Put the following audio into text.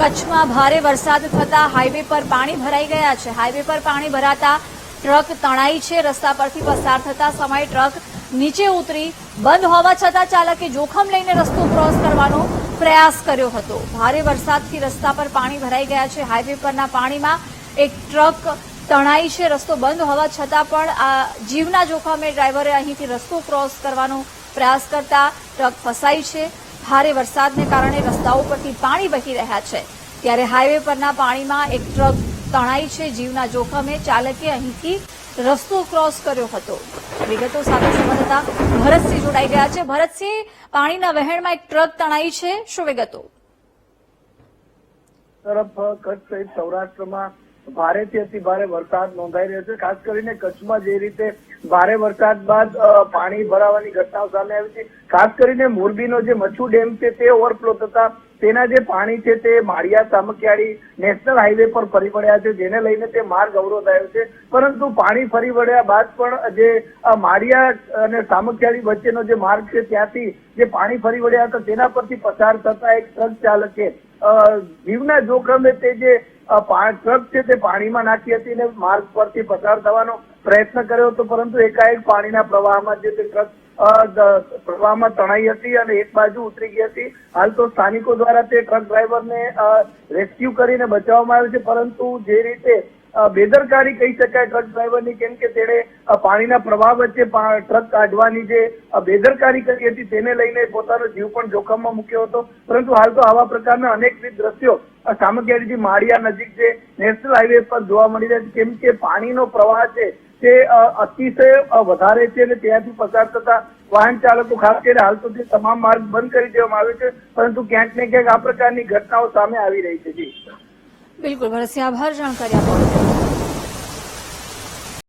કચ્છમાં ભારે વરસાદ થતા હાઈવે પર પાણી ભરાઈ ગયા છે. હાઈવે પર પાણી ભરાતા ટ્રક તણાઈ છે. રસ્તા પરથી પસાર થતા સમયે ટ્રક નીચે ઉતરી બંધ હોવા છતાં ચાલકે જોખમ લઈને રસ્તો ક્રોસ કરવાનો પ્રયાસ કર્યો હતો. ભારે વરસાદથી રસ્તા પર પાણી ભરાઈ ગયા છે. હાઈવે પરના પાણીમાં એક ટ્રક તણાઈ છે. રસ્તો બંધ હોવા છતાં પણ આ જીવના જોખમે ડ્રાઈવરે અહીંથી રસ્તો ક્રોસ કરવાનો પ્રયાસ કરતા ટ્રક ફસાઈ છે. ભારે વરસાદને કારણે રસ્તાઓ પરથી પાણી વહી રહ્યા છે. ત્યારે હાઈવે પરના પાણીમાં એક ટ્રક તણાઈ છે. જીવના જોખમે ચાલકે અહીંથી રસ્તો ક્રોસ કર્યો હતો. વિગતો સાથે સંવાદદાતા ભરતસિંહ જોડાઈ ગયા છે. ભરતસિંહ, પાણીના વહેણમાં એક ટ્રક તણાઈ છે. શું વિગતો? તરફ કચ્છ સહિત સૌરાષ્ટ્રમાં ભારેથી અતિ ભારે વરસાદ નોંધાઈ રહ્યો છે. ખાસ કરીને કચ્છમાં જે રીતે ભારે વરસાદ બાદ પાણી ભરાવાની ઘટનાઓ સામે આવી છે. ખાસ કરીને મોરબીનો જે મચ્છુ ડેમ છે, તે ઓવરફ્લો થતા તેના જે પાણી છે, તે માળિયા સામકિયાળી નેશનલ હાઈવે પર ફરી વળ્યા છે, જેને લઈને તે માર્ગ અવરોધાયો છે. પરંતુ પાણી ફરી વળ્યા બાદ પણ જે માળિયા અને સામકિયાળી વચ્ચેનો જે માર્ગ છે, ત્યાંથી જે પાણી ફરી વળ્યા હતા, તેના પરથી પસાર થતા એક ટ્રક ચાલકે જીવના જોખમે તે જે ટ્રક છે તે પાણીમાં નાખી હતી ને માર્ગ પરથી પસાર થવાનો પ્રયત્ન કર્યો હતો, પરંતુ એકાએક પાણીના પ્રવાહમાં જે તે ટ્રક પ્રવાહમાં તણાઈ હતી અને એક બાજુ ઉતરી ગઈ હતી. હાલ તો સ્થાનિકો દ્વારા તે ટ્રક ડ્રાઈવરને રેસ્ક્યુ કરીને બચાવવામાં આવ્યો છે, પરંતુ જે રીતે બેદરકારી કહી શકાય ટ્રક ડ્રાઈવરની કેમ કે તેણે પાણીના પ્રવાહ વચ્ચે ટ્રક કાઢવાની જે બેદરકારી કરી હતી તેને લઈને પોતાનો જીવ પણ જોખમમાં મૂક્યો હતો. પરંતુ હાલ તો આવા પ્રકારના અનેકવિધ દ્રશ્યો અ, માળિયા નજીક જે નેશનલ હાઈવે પર જોવા મળી રહ્યા છે. કેમ કે પાણીનો પ્રવાહ છે તે અતિશય વધારે છે અને ત્યાંથી પસાર થતા વાહન ચાલકો ખાસ કરીને હાલ તો તે તમામ માર્ગ બંધ કરી દેવામાં આવ્યો છે પરંતુ ક્યાંક ને ક્યાંક આ પ્રકારની ઘટનાઓ સામે આવી રહી છે. જી. બિલકુલ ભરતસિંહ આભાર જાણકારી આપવા